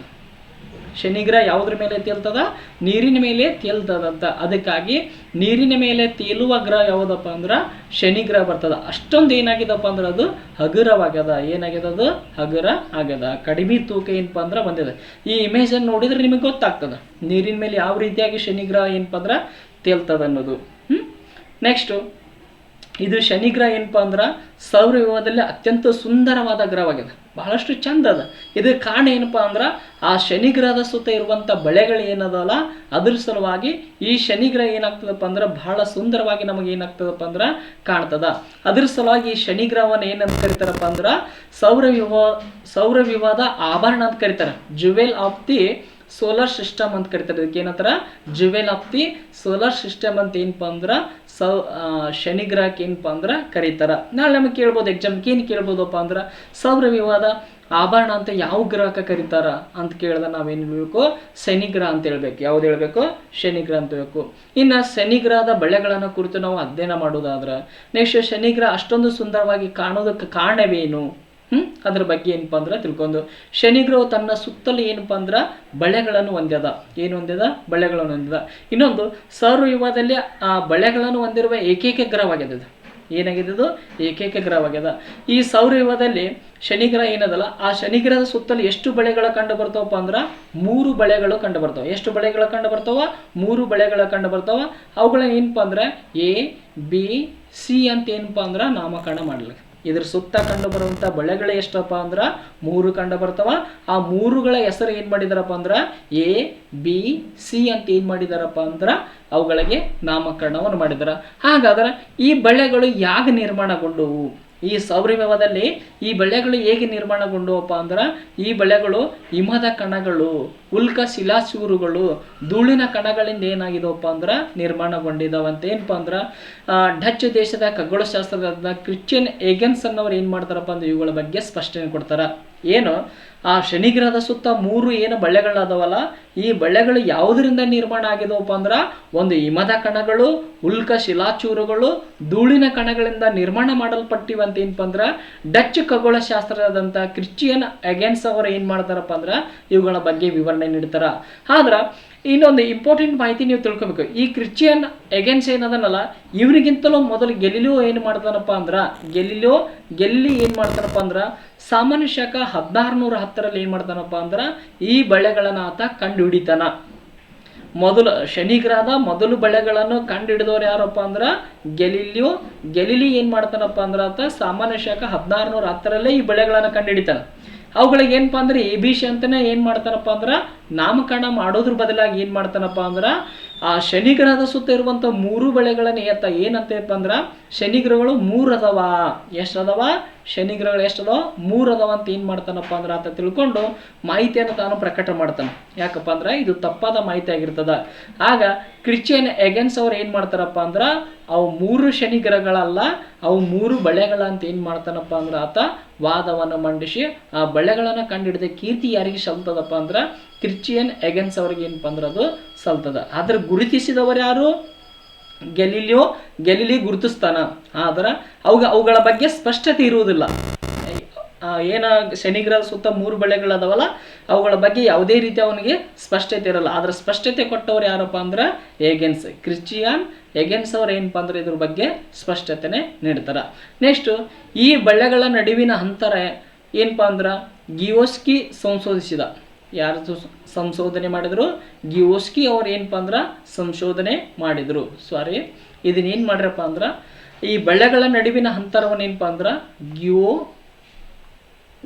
ಶನಿಗ್ರಹ ಯಾವುದ್ರ ಮೇಲೆ ತೇಲ್ತದ? ನೀರಿನ ಮೇಲೆ ತೇಲ್ತದಂತ. ಅದಕ್ಕಾಗಿ ನೀರಿನ ಮೇಲೆ ತೇಲುವ ಗ್ರಹ ಯಾವುದಪ್ಪ ಅಂದ್ರೆ ಶನಿಗ್ರಹ ಬರ್ತದ. ಅಷ್ಟೊಂದು ಏನಾಗಿದಪ್ಪ ಅಂದ್ರೆ ಅದು ಹಗುರವಾಗ್ಯದ. ಏನಾಗ್ಯದ ಅದು ಹಗುರ ಆಗ್ಯದ. ಕಡಿಮೆ ತೂಕ ಏನಪ್ಪ ಅಂದ್ರೆ ಬಂದಿದೆ. ಈ ಇಮೇಜನ್ನು ನೋಡಿದ್ರೆ ನಿಮಗೆ ಗೊತ್ತಾಗ್ತದ. ನೀರಿನ ಮೇಲೆ ಯಾವ ರೀತಿಯಾಗಿ ಶನಿಗ್ರಹ ಏನಪ್ಪ ಅಂದ್ರೆ ತೇಲ್ತದ ಅನ್ನೋದು. ಹ್ಞೂ ನೆಕ್ಸ್ಟು ಇದು ಶನಿಗ್ರಹ ಏನಪ್ಪ ಅಂದ್ರೆ ಸೌರವ್ಯೂಹದಲ್ಲಿ ಅತ್ಯಂತ ಸುಂದರವಾದ ಗ್ರಹವಾಗಿದೆ ಬಹಳಷ್ಟು ಚಂದ ಅದ. ಇದಕ್ಕೆ ಕಾರಣ ಏನಪ್ಪ ಅಂದ್ರೆ ಆ ಶನಿಗ್ರಹದ ಸುತ್ತ ಇರುವಂಥ ಬಳೆಗಳು ಏನದಲ್ಲ, ಅದ್ರ ಸಲುವಾಗಿ ಈ ಶನಿಗ್ರಹ ಏನಾಗ್ತದಪ್ಪ ಅಂದ್ರೆ ಬಹಳ ಸುಂದರವಾಗಿ ನಮಗೆ ಏನಾಗ್ತದಪ್ಪ ಅಂದ್ರೆ ಕಾಣ್ತದ. ಅದ್ರ ಸಲುವಾಗಿ ಈ ಶನಿ ಗ್ರಹವನ್ನು ಏನಂತ ಕರಿತಾರಪ್ಪ ಅಂದ್ರೆ ಸೌರ ವಿವಾದ ಆಭರಣ ಅಂತ ಕರೀತಾರೆ. Jewel of the solar system ಅಂತ ಕರಿತಾರೆ. ಇದಕ್ಕೆ ಏನಂತಾರ? Jewel of the solar system ಅಂತ ಏನಪ್ಪ ಅಂದ್ರೆ ಸೌ ಶನಿಗ್ರಹಕ್ಕೆ ಏನಪ್ಪ ಅಂದ್ರೆ ಕರೀತಾರ. ನಾಳೆ ನಮಗೆ ಕೇಳ್ಬೋದು ಎಕ್ಸಾಮ್ಗೆ ಏನು ಕೇಳ್ಬೋದಪ್ಪ ಅಂದ್ರೆ ಸೌರವ್ಯೂಹದ ಆಭರಣ ಅಂತ ಯಾವ ಗ್ರಹಕ್ಕೆ ಕರೀತಾರ ಅಂತ ಕೇಳಿದ್ರೆ ನಾವೇನು ಹೇಳಬೇಕು? ಶನಿಗ್ರಹ ಅಂತ ಹೇಳ್ಬೇಕು. ಯಾವ್ದು ಹೇಳ್ಬೇಕು? ಶನಿಗ್ರಹ ಅಂತ ಹೇಳ್ಬೇಕು. ಇನ್ನು ಶನಿಗ್ರಹದ ಬಳೆಗಳನ್ನು ಕುರಿತು ನಾವು ಅಧ್ಯಯನ ಮಾಡೋದಾದ್ರೆ ನೆಕ್ಸ್ಟ್ ಶನಿಗ್ರಹ ಅಷ್ಟೊಂದು ಸುಂದರವಾಗಿ ಕಾಣೋದಕ್ಕೆ ಕಾರಣವೇನು? ಹ್ಮ್? ಅದ್ರ ಬಗ್ಗೆ ಏನಪ್ಪ ಅಂದ್ರೆ ತಿಳ್ಕೊಂಡು. ಶನಿಗ್ರಹವು ತನ್ನ ಸುತ್ತಲೂ ಏನಪ್ಪ ಅಂದ್ರೆ ಬಳೆಗಳನ್ನು ಹೊಂದ್ಯದ. ಏನು ಹೊಂದ್ಯದ? ಬಳೆಗಳನ್ನು ಹೊಂದ್ಯದ. ಇನ್ನೊಂದು, ಸೌರವ್ಯೂಹದಲ್ಲಿ ಆ ಬಳೆಗಳನ್ನು ಹೊಂದಿರುವ ಏಕೈಕ ಗ್ರಹವಾಗಿದೆ ಏನಾಗಿದೆ ಇದು ಏಕೈಕ ಗ್ರಹವಾಗ್ಯದ. ಈ ಸೌರವ್ಯೂಹದಲ್ಲಿ ಶನಿಗ್ರಹ ಏನದಲ್ಲ? ಆ ಶನಿ ಗ್ರಹದ ಸುತ್ತಲೂ ಎಷ್ಟು ಬಳೆಗಳು ಕಂಡು ಬರ್ತಾವಪ್ಪ ಅಂದ್ರೆ? ಮೂರು ಬಳೆಗಳು ಕಂಡು ಬರ್ತಾವ ಎಷ್ಟು ಬಳೆಗಳು ಕಂಡು ಬರ್ತಾವ ಮೂರು ಬಳೆಗಳು ಕಂಡು ಬರ್ತಾವ ಅವುಗಳ ಏನಪ್ಪ ಅಂದ್ರೆ? ಎ, ಬಿ, ಸಿ ಅಂತ ಏನಪ್ಪ ಅಂದ್ರೆ? ನಾಮಕರಣ ಮಾಡ್ಲಿಕ್ಕೆ. ಇದ್ರ ಸುತ್ತ ಕಂಡು ಬರುವಂಥ ಬಳೆಗಳು ಎಷ್ಟಪ್ಪ ಅಂದ್ರೆ? ಮೂರು ಕಂಡು ಬರ್ತಾವ ಆ ಮೂರುಗಳ ಹೆಸರು ಏನು ಮಾಡಿದಾರಪ್ಪ ಅಂದ್ರೆ? ಎ, ಬಿ, ಸಿ ಅಂತ ಏನು ಮಾಡಿದಾರಪ್ಪ ಅಂದ್ರೆ? ಅವುಗಳಿಗೆ ನಾಮಕರಣವನ್ನು ಮಾಡಿದ್ದಾರೆ ಹಾಗಾದ್ರೆ ಈ ಬಳೆಗಳು ಯಾಗ ನಿರ್ಮಾಣಗೊಂಡವು? ಈ ಸೌರವ್ಯೂಹದಲ್ಲಿ ಈ ಬಳೆಗಳು ಹೇಗೆ ನಿರ್ಮಾಣಗೊಂಡವಪ್ಪ ಅಂದ್ರೆ, ಈ ಬಳೆಗಳು ಹಿಮದ ಕಣಗಳು, ಉಲ್ಕ ಶಿಲಾಶೂರುಗಳು ಧೂಳಿನ ಕಣಗಳಿಂದ ಏನಾಗಿದವಪ್ಪ ಅಂದ್ರೆ ನಿರ್ಮಾಣಗೊಂಡಿದ್ದಾವಂತ ಏನಪ್ಪ ಅಂದ್ರೆ ಡಚ್ ದೇಶದ ಖಗೋಳಶಾಸ್ತ್ರಜ್ಞ ಕ್ರಿಶ್ಚಿಯನ್ ಏಗೆನ್ಸ್ ಅನ್ನೋರು ಏನು ಮಾಡ್ತಾರಪ್ಪ ಅಂದ್ರೆ ಇವುಗಳ ಬಗ್ಗೆ ಸ್ಪಷ್ಟನೆ ಕೊಡ್ತಾರ. ಏನು? ಆ ಶನಿಗ್ರಹದ ಸುತ್ತ ಮೂರು ಏನು ಬಳ್ಳೆಗಳದಾವಲ್ಲ, ಈ ಬಳ್ಳೆಗಳು ಯಾವುದರಿಂದ ನಿರ್ಮಾಣ ಆಗಿದವಪ್ಪ ಅಂದ್ರೆ ಒಂದು ಹಿಮದ ಕಣಗಳು, ಉಲ್ಕ ಶಿಲಾಚೂರುಗಳು, ಧೂಳಿನ ಕಣಗಳಿಂದ ನಿರ್ಮಾಣ ಮಾಡಲ್ಪಟ್ಟಿವಂತ ಏನಪ್ಪ ಅಂದ್ರೆ, ಡಚ್ ಖಗೋಳಶಾಸ್ತ್ರದಂತ ಕ್ರಿಶ್ಚಿಯನ್ ಅಗೇನ್ಸ್ ಅವರು ಏನು ಮಾಡ್ತಾರಪ್ಪ ಅಂದ್ರೆ, ಇವುಗಳ ಬಗ್ಗೆ ವಿವರಣೆ ನೀಡ್ತಾರ. ಆದ್ರೆ, ಇನ್ನೊಂದು ಇಂಪಾರ್ಟೆಂಟ್ ಮಾಹಿತಿ ನೀವು ತಿಳ್ಕೊಬೇಕು. ಈ ಕ್ರಿಶ್ಚಿಯನ್ ಎಗೇನ್ಸ್ ಏನದನಲ್ಲ, ಇವರಿಗಿಂತಲೂ ಮೊದಲು ಗೆಲಿಲಿಯೋ ಏನು ಮಾಡ್ತಾನಪ್ಪ ಅಂದ್ರೆ ಗೆಲಿಲಿಯೋ ಗೆಲ್ಲಿ ಏನು ಮಾಡ್ತಾರಪ್ಪ ಅಂದ್ರೆ ಸಾಮಾನ್ಯ ಶಕ ಹದಿನಾರುನೂರ ಹತ್ತರಲ್ಲಿ ಏನು ಮಾಡ್ತಾನಪ್ಪ ಅಂದ್ರೆ ಈ ಬಳೆಗಳನ್ನು ಆತ ಕಂಡು ಹಿಡಿತಾನ ಮೊದಲು ಶನಿಗ್ರಹದ ಮೊದಲು ಬಳೆಗಳನ್ನು ಕಂಡು ಹಿಡಿದವ್ರು ಯಾರಪ್ಪ ಅಂದ್ರೆ ಗೆಲಿಲಿಯೋ, ಗೆಲಿಲಿ ಏನು ಮಾಡ್ತಾನಪ್ಪ ಅಂದ್ರೆ ಆತ ಸಾಮಾನ್ಯ ಶಕ ಹದಿನಾರುನೂರ ಹತ್ತರಲ್ಲೇ ಈ ಬಳೆಗಳನ್ನು ಕಂಡು ಹಿಡಿತಾನೆ ಅವುಗಳಿಗೆ ಏನಪ್ಪ ಅಂದ್ರೆ ಎ ಬಿ ಸಿ ಅಂತಾನೆ ಏನು ಮಾಡ್ತಾನಪ್ಪ ಅಂದ್ರೆ ನಾಮಕರಣ ಮಾಡೋದ್ರ ಬದಲಾಗಿ ಏನು ಮಾಡ್ತಾನಪ್ಪ ಅಂದ್ರೆ ಆ ಶನಿಗ್ರಹದ ಸುತ್ತ ಇರುವಂಥ ಮೂರು ಬಳೆಗಳನ್ನು ಏತ ಏನಂತಪ್ಪ ಅಂದ್ರೆ ಶನಿಗ್ರಹಗಳು ಮೂರು ಅದಾವ. ಎಷ್ಟು ಅದಾವ ಶನಿಗ್ರಹಗಳು ಎಷ್ಟು ಮೂರು ಅದಾವ ಅಂತ ಏನು ಮಾಡ್ತಾನಪ್ಪ ಅಂದ್ರೆ ಅಂತ ತಿಳ್ಕೊಂಡು ಮಾಹಿತಿಯನ್ನು ತಾನು ಪ್ರಕಟ ಮಾಡ್ತಾನೆ. ಯಾಕಪ್ಪ ಅಂದ್ರೆ ಇದು ತಪ್ಪಾದ ಮಾಹಿತಿ ಆಗಿರ್ತದ. ಆಗ ಕ್ರಿಶ್ಚಿಯನ್ ಎಗೆನ್ಸ್ ಅವ್ರು ಏನು ಮಾಡ್ತಾರಪ್ಪ ಅಂದ್ರೆ, ಅವು ಮೂರು ಶನಿಗ್ರಹಗಳಲ್ಲ, ಅವು ಮೂರು ಬಳೆಗಳ ಅಂತ ಏನು ಮಾಡ್ತಾನಪ್ಪ ಅಂದ್ರೆ ಆತ ವಾದವನ್ನು ಮಂಡಿಸಿ ಆ ಬಳೆಗಳನ್ನು ಕಂಡುಹಿಡಿದ ಕೀರ್ತಿ ಯಾರಿಗೆ ಸಲ್ತದಪ್ಪ ಅಂದ್ರೆ ಕ್ರಿಶ್ಚಿಯನ್ ಎಗೆನ್ಸ್ ಅವ್ರಿಗೆ ಏನಪ್ಪ ಅಂದ್ರೆ ಅದು ಸಲ್ತದ ಆದ್ರೆ ಗುರುತಿಸಿದವರು ಯಾರು ಗೆಲಿಲಿಯೋ? ಗೆಲಿಲಿ ಗುರುತಿಸ್ತಾನ. ಆದ್ರೆ ಅವುಗ ಅವುಗಳ ಬಗ್ಗೆ ಸ್ಪಷ್ಟತೆ ಇರುವುದಿಲ್ಲ. ಏನ ಶನಿಗ್ರಹ ಸುತ್ತ ಮೂರು ಬಳೆಗಳದಾವಲ್ಲ, ಅವುಗಳ ಬಗ್ಗೆ ಯಾವುದೇ ರೀತಿ ಅವನಿಗೆ ಸ್ಪಷ್ಟತೆ ಇರಲ್ಲ. ಆದ್ರೆ ಸ್ಪಷ್ಟತೆ ಕೊಟ್ಟವ್ರು ಯಾರಪ್ಪ ಅಂದ್ರೆ ಏಗೆನ್ಸ್. ಕ್ರಿಶ್ಚಿಯನ್ ಎಗೆನ್ಸ್ ಅವ್ರು ಏನಪ್ಪ ಅಂದ್ರೆ ಇದ್ರ ಬಗ್ಗೆ ಸ್ಪಷ್ಟತೆನೆ ನೀಡ್ತಾರ. ನೆಕ್ಸ್ಟ್ ಈ ಬಳ್ಳೆಗಳ ನಡುವಿನ ಅಂತರ ಏನಪ್ಪ ಅಂದ್ರೆ ಗಿಯೋಸ್ಕಿ ಸಂಶೋಧಿಸಿದ. ಯಾರು ಸಂಶೋಧನೆ ಮಾಡಿದ್ರು. ಗಿಯೋಸ್ಕಿ ಅವ್ರು ಏನಪ್ಪ ಅಂದ್ರೆ ಸಂಶೋಧನೆ ಮಾಡಿದ್ರು. ಸಾರಿ ಇದನ್ನ ಏನು ಮಾಡ್ರಪ್ಪ ಅಂದ್ರೆ, ಈ ಬಳ್ಳೆಗಳ ನಡುವಿನ ಅಂತರವನ್ನು ಏನಪ್ಪ ಅಂದ್ರೆ ಗಿಯೋ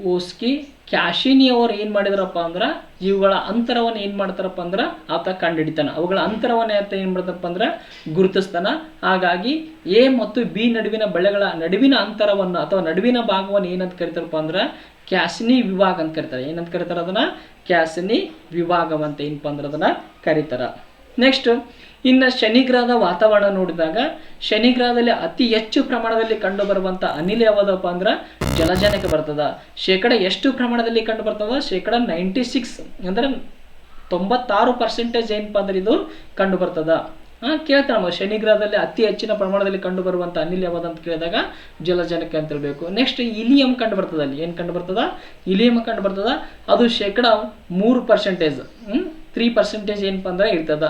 ಓಸ್ಕಿ ಕ್ಯಾಶಿನಿ ಅವ್ರು ಏನು ಮಾಡಿದ್ರಪ್ಪ ಅಂದ್ರೆ, ಇವುಗಳ ಅಂತರವನ್ನು ಏನು ಮಾಡ್ತಾರಪ್ಪ ಅಂದ್ರೆ, ಆತ ಕಂಡುಹಿಡಿತಾನೆ ಅವುಗಳ ಅಂತರವನ್ನು ಆತ ಏನು ಮಾಡ್ತಾರಪ್ಪ ಅಂದ್ರೆ, ಗುರುತಿಸ್ತಾನ. ಹಾಗಾಗಿ ಎ ಮತ್ತು ಬಿ ನಡುವಿನ ಬೆಳೆಗಳ ನಡುವಿನ ಅಂತರವನ್ನು ಅಥವಾ ನಡುವಿನ ಭಾಗವನ್ನು ಏನಂತ ಕರಿತಾರಪ್ಪ ಅಂದ್ರೆ, ಕ್ಯಾಶಿನಿ ವಿಭಾಗ ಅಂತ ಕರಿತಾರೆ. ಏನಂತ ಕರಿತಾರೆ ಅದನ್ನ? ಕ್ಯಾಸಿನಿ ವಿಭಾಗವಂತ ಏನಪ್ಪ ಅಂದ್ರೆ ಅದನ್ನು ಕರೀತಾರ. ನೆಕ್ಸ್ಟ್ ಇನ್ನು ಶನಿಗ್ರಹದ ವಾತಾವರಣ ನೋಡಿದಾಗ, ಶನಿಗ್ರಹದಲ್ಲಿ ಅತಿ ಹೆಚ್ಚು ಪ್ರಮಾಣದಲ್ಲಿ ಕಂಡು ಬರುವಂತ ಅನಿಲ ಯಾವುದಪ್ಪ ಅಂದ್ರೆ ಜಲಜನಕ ಬರ್ತದ. ಶೇಕಡ ಎಷ್ಟು ಪ್ರಮಾಣದಲ್ಲಿ ಕಂಡು ಬರ್ತದ ಶೇಕಡ ನೈಂಟಿ ಸಿಕ್ಸ್ ಅಂದ್ರೆ ತೊಂಬತ್ತಾರು ಪರ್ಸೆಂಟೇಜ್ ಏನಪ್ಪ ಅಂದ್ರೆ ಇದು ಕಂಡು ಬರ್ತದ ನಮ್ಮ ಶನಿಗ್ರಹದಲ್ಲಿ ಅತಿ ಹೆಚ್ಚಿನ ಪ್ರಮಾಣದಲ್ಲಿ ಕಂಡು ಬರುವಂಥ ಯಾವುದು ಅಂತ ಕೇಳಿದಾಗ ಜಲಜನಕ ಅಂತ ಹೇಳ್ಬೇಕು. ನೆಕ್ಸ್ಟ್ ಇಲಿಯಂ ಕಂಡು ಬರ್ತದೆ ಅಲ್ಲಿ. ಏನು ಕಂಡು ಬರ್ತದ? ಇಲಿಯಂ ಕಂಡು ಬರ್ತದ. ಅದು ಶೇಕಡ ಮೂರು ಪರ್ಸೆಂಟೇಜ್ ತ್ರೀ ಪರ್ಸೆಂಟೇಜ್ ಏನಪ್ಪ ಅಂದ್ರೆ ಇರ್ತದ.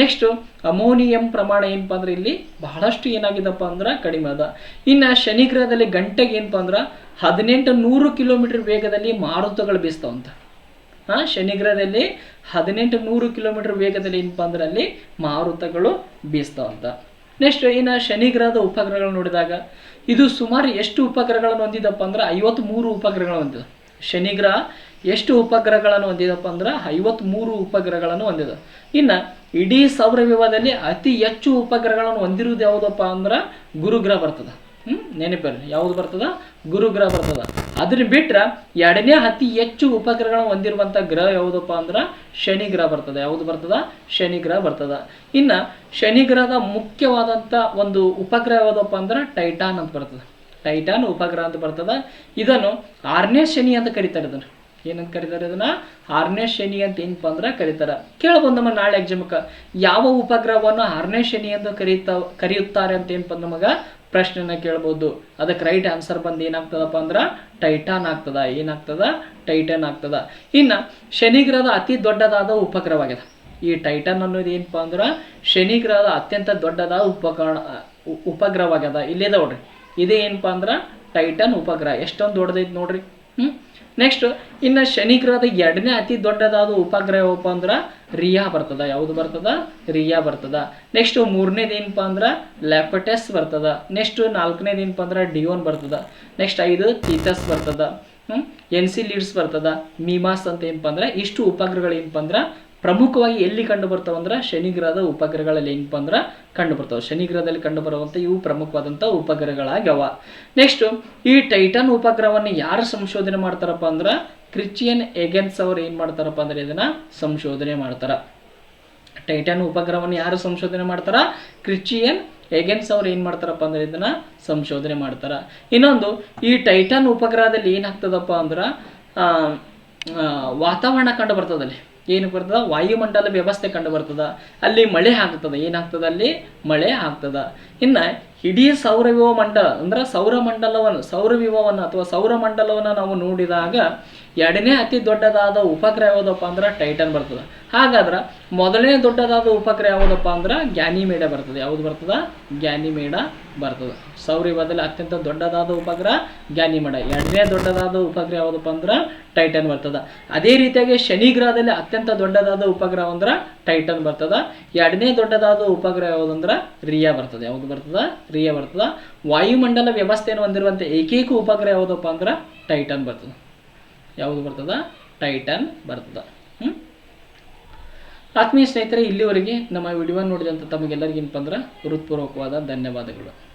ನೆಕ್ಸ್ಟ್ ಅಮೋನಿಯಂ ಪ್ರಮಾಣ ಏನಪ್ಪ ಅಂದ್ರೆ ಇಲ್ಲಿ ಬಹಳಷ್ಟು ಏನಾಗಿದಪ್ಪ ಅಂದ್ರೆ ಕಡಿಮೆ ಅದ. ಇನ್ನು ಶನಿಗ್ರಹದಲ್ಲಿ ಗಂಟೆಗೆ ಏನಪ್ಪ ಅಂದ್ರೆ ಹದಿನೆಂಟು ನೂರು ಕಿಲೋಮೀಟರ್ ವೇಗದಲ್ಲಿ ಮಾರುತಗಳು ಬೀಸ್ತಾವಂತ. ಶನಿಗ್ರಹದಲ್ಲಿ ಹದಿನೆಂಟು ನೂರು ಕಿಲೋಮೀಟರ್ ವೇಗದಲ್ಲಿ ಏನಪ್ಪ ಅಂದ್ರೆ ಅಲ್ಲಿ ಮಾರುತಗಳು ಬೀಸ್ತಾವಂತ ನೆಕ್ಸ್ಟ್ ಇನ್ನು ಶನಿಗ್ರಹದ ಉಪಗ್ರಹಗಳು ನೋಡಿದಾಗ, ಇದು ಸುಮಾರು ಎಷ್ಟು ಉಪಗ್ರಹಗಳನ್ನು ಹೊಂದಿದಪ್ಪ ಅಂದ್ರೆ ಐವತ್ತ್ಮೂರು ಉಪಗ್ರಹಗಳನ್ನು ಹೊಂದಿದೆ. ಶನಿಗ್ರಹ ಎಷ್ಟು ಉಪಗ್ರಹಗಳನ್ನು ಹೊಂದಿದಪ್ಪ ಅಂದ್ರೆ ಐವತ್ತ್ಮೂರು ಉಪಗ್ರಹಗಳನ್ನು ಹೊಂದಿದೆ. ಇನ್ನು ಇಡೀ ಸೌರವ್ಯೂಹದಲ್ಲಿ ಅತಿ ಹೆಚ್ಚು ಉಪಗ್ರಹಗಳನ್ನು ಹೊಂದಿರುವುದು ಯಾವುದಪ್ಪ ಅಂದ್ರೆ ಗುರುಗ್ರಹ ಬರ್ತದೆ. ನೆನಪಿರಲಿ ಯಾವುದು ಬರ್ತದ? ಗುರುಗ್ರಹ ಬರ್ತದ. ಅದನ್ನ ಬಿಟ್ರೆ ಎರಡನೇ ಅತಿ ಹೆಚ್ಚು ಉಪಗ್ರಹಗಳನ್ನು ಹೊಂದಿರುವಂಥ ಗ್ರಹ ಯಾವುದಪ್ಪ ಅಂದ್ರೆ ಶನಿ ಗ್ರಹ ಬರ್ತದ. ಯಾವುದು ಬರ್ತದ? ಶನಿ ಗ್ರಹ ಬರ್ತದ. ಇನ್ನು ಶನಿ ಗ್ರಹದ ಮುಖ್ಯವಾದಂಥ ಒಂದು ಉಪಗ್ರಹ ಯಾವುದಪ್ಪ ಅಂದ್ರೆ ಟೈಟಾನ್ ಅಂತ ಬರ್ತದೆ. ಟೈಟಾನ್ ಉಪಗ್ರಹ ಅಂತ ಬರ್ತದ. ಇದನ್ನು ಆರನೇ ಶನಿ ಅಂತ ಕರೀತಾರೆ ಇದನ್ನು. ಏನಂತ ಕರೀತಾರೆ ಇದನ್ನ? ಆರನೇ ಶನಿ ಅಂತ ಏನಪ್ಪ ಅಂದ್ರೆ ಕರೀತಾರೆ. ಕೇಳಬಹುದು ನಮ್ಮ ನಾಳೆ ಎಕ್ಸಾಮ್ಗೆ ಯಾವ ಉಪಗ್ರಹವನ್ನು ಆರನೇ ಶನಿ ಎಂದು ಕರೀತಾ ಕರೆಯುತ್ತಾರೆ ಅಂತ ಏನಪ್ಪ ನಮಗ? ಪ್ರಶ್ನೆನ ಕೇಳ್ಬೋದು. ಅದಕ್ಕೆ ರೈಟ್ ಆನ್ಸರ್ ಬಂದು ಏನಾಗ್ತದಪ್ಪ ಅಂದ್ರೆ ಟೈಟಾನ್ ಆಗ್ತದ, ಏನಾಗ್ತದ? ಟೈಟನ್ ಆಗ್ತದ. ಇನ್ನು ಶನಿಗ್ರಹದ ಅತಿ ದೊಡ್ಡದಾದ ಉಪಗ್ರಹವಾಗಿದೆ ಈ ಟೈಟನ್ ಅನ್ನೋದು ಏನಪ್ಪ ಅಂದ್ರೆ ಶನಿಗ್ರಹದ ಅತ್ಯಂತ ದೊಡ್ಡದಾದ ಉಪಕರಣ ಉಪಗ್ರಹವಾಗ್ಯದ. ಇಲ್ಲಿದೆ ನೋಡ್ರಿ. ಇದೇ ಏನಪ್ಪ ಅಂದ್ರೆ ಟೈಟನ್ ಉಪಗ್ರಹ. ಎಷ್ಟೊಂದು ದೊಡ್ಡದೈತೆ ನೋಡ್ರಿ. ಹ್ಮ್? ನೆಕ್ಸ್ಟ್ ಇನ್ನು ಶನಿಗ್ರಹದ ಎರಡನೇ ಅತಿ ದೊಡ್ಡದಾದ ಉಪಗ್ರಹ ಯಾವಪ್ಪ ಅಂದ್ರೆ ರಿಯಾ ಬರ್ತದ. ಯಾವುದು ಬರ್ತದ? ರಿಯಾ ಬರ್ತದ. ನೆಕ್ಸ್ಟ್ ಮೂರನೇದು ಏನಪ್ಪ ಅಂದ್ರೆ ಲ್ಯಾಪಟೆಸ್ ಬರ್ತದ. ನೆಕ್ಸ್ಟ್ ನಾಲ್ಕನೇದು ಏನಪ್ಪ ಅಂದ್ರೆ ಡಿಯೋನ್ ಬರ್ತದ. ನೆಕ್ಸ್ಟ್ ಐದು ತೀತಸ್ ಬರ್ತದ. ಎನ್ ಸಿ ಲೀಡ್ಸ್ ಬರ್ತದ. ಮೀಮಾಸ್ ಅಂತ ಏನಪ್ಪ ಅಂದ್ರೆ ಇಷ್ಟು ಉಪಗ್ರಹಗಳು ಏನಪ್ಪ ಅಂದ್ರೆ ಪ್ರಮುಖವಾಗಿ ಎಲ್ಲಿ ಕಂಡು ಬರ್ತಾವ ಅಂದ್ರೆ ಶನಿಗ್ರಹದ ಉಪಗ್ರಹಗಳಲ್ಲಿ ಏನಪ್ಪ ಅಂದ್ರೆ ಕಂಡು ಬರ್ತಾವೆ. ಶನಿಗ್ರಹದಲ್ಲಿ ಕಂಡು ಬರುವಂಥ ಇವು ಪ್ರಮುಖವಾದಂಥ ಉಪಗ್ರಹಗಳಾಗ್ಯಾವ. ನೆಕ್ಸ್ಟ್ ಈ ಟೈಟನ್ ಉಪಗ್ರಹವನ್ನು ಯಾರು ಸಂಶೋಧನೆ ಮಾಡ್ತಾರಪ್ಪ ಅಂದ್ರೆ ಕ್ರಿಶ್ಚಿಯನ್ ಎಗೆನ್ಸ್ ಅವ್ರು ಏನು ಮಾಡ್ತಾರಪ್ಪ ಅಂದ್ರೆ ಇದನ್ನ ಸಂಶೋಧನೆ ಮಾಡ್ತಾರೆ. ಟೈಟನ್ ಉಪಗ್ರಹವನ್ನು ಯಾರು ಸಂಶೋಧನೆ ಮಾಡ್ತಾರ? ಕ್ರಿಶ್ಚಿಯನ್ ಎಗೆನ್ಸ್ ಅವ್ರು ಏನು ಮಾಡ್ತಾರಪ್ಪ ಅಂದ್ರೆ ಇದನ್ನ ಸಂಶೋಧನೆ ಮಾಡ್ತಾರ. ಇನ್ನೊಂದು, ಈ ಟೈಟನ್ ಉಪಗ್ರಹದಲ್ಲಿ ಏನಾಗ್ತದಪ್ಪ ಅಂದ್ರೆ ವಾತಾವರಣ ಕಂಡು ಬರ್ತದಲ್ಲಿ. ಏನು ಬರ್ತದ? ವಾಯುಮಂಡಲ ವ್ಯವಸ್ಥೆ ಕಂಡು ಬರ್ತದ. ಅಲ್ಲಿ ಮಳೆ ಆಗ್ತದ ಏನಾಗ್ತದ ಅಲ್ಲಿ? ಮಳೆ ಆಗ್ತದ ಇನ್ನ ಇಡೀ ಸೌರವ್ಯೂಹ ಮಂಡಲ, ಅಂದ್ರೆ ಸೌರಮಂಡಲವನ್ನು ಸೌರವ್ಯೂಹವನ್ನು ಅಥವಾ ಸೌರಮಂಡಲವನ್ನು ನಾವು ನೋಡಿದಾಗ ಎರಡನೇ ಅತಿ ದೊಡ್ಡದಾದ ಉಪಗ್ರಹ ಯಾವುದಪ್ಪ ಅಂದ್ರೆ ಟೈಟನ್ ಬರ್ತದೆ. ಹಾಗಾದ್ರೆ ಮೊದಲನೇ ದೊಡ್ಡದಾದ ಉಪಗ್ರಹ ಯಾವುದಪ್ಪ ಅಂದ್ರೆ ಗ್ಯಾನಿಮೇಡ ಬರ್ತದೆ. ಯಾವುದು ಬರ್ತದ? ಗ್ಯಾನಿಮೇಡ ಬರ್ತದೆ. ಸೌರವ್ಯೂಹದಲ್ಲಿ ಅತ್ಯಂತ ದೊಡ್ಡದಾದ ಉಪಗ್ರಹ ಗ್ಯಾನಿಮೇಡ. ಎರಡನೇ ದೊಡ್ಡದಾದ ಉಪಗ್ರಹ ಯಾವುದಪ್ಪ ಅಂದ್ರೆ ಟೈಟನ್ ಬರ್ತದೆ. ಅದೇ ರೀತಿಯಾಗಿ ಶನಿ ಗ್ರಹದಲ್ಲಿ ಅತ್ಯಂತ ದೊಡ್ಡದಾದ ಉಪಗ್ರಹ ಅಂದ್ರೆ ಟೈಟನ್ ಬರ್ತದೆ. ಎರಡನೇ ದೊಡ್ಡದಾದ ಉಪಗ್ರಹ ಯಾವುದಂದ್ರೆ ರಿಯಾ ಬರ್ತದೆ. ಯಾವುದು ಬರ್ತದ? ರಿಯಾ ಬರ್ತದ. ವಾಯುಮಂಡಲ ವ್ಯವಸ್ಥೆಯನ್ನು ಹೊಂದಿರುವಂಥ ಏಕೈಕ ಉಪಗ್ರಹ ಯಾವುದಪ್ಪ ಅಂದ್ರೆ ಟೈಟನ್ ಬರ್ತದೆ. ಯಾವುದು ಬರ್ತದ? ಟೈಟನ್ ಬರ್ತದ. ಹ್ಮ್? ಆತ್ಮೀಯ ಸ್ನೇಹಿತರೆ, ಇಲ್ಲಿವರೆಗೆ ನಮ್ಮ ವಿಡಿಯೋ ನೋಡಿದಂಥ ತಮಗೆಲ್ಲರಿಗೇನಪ್ಪ ಅಂದ್ರೆ ಹೃತ್ಪೂರ್ವಕವಾದ ಧನ್ಯವಾದಗಳು.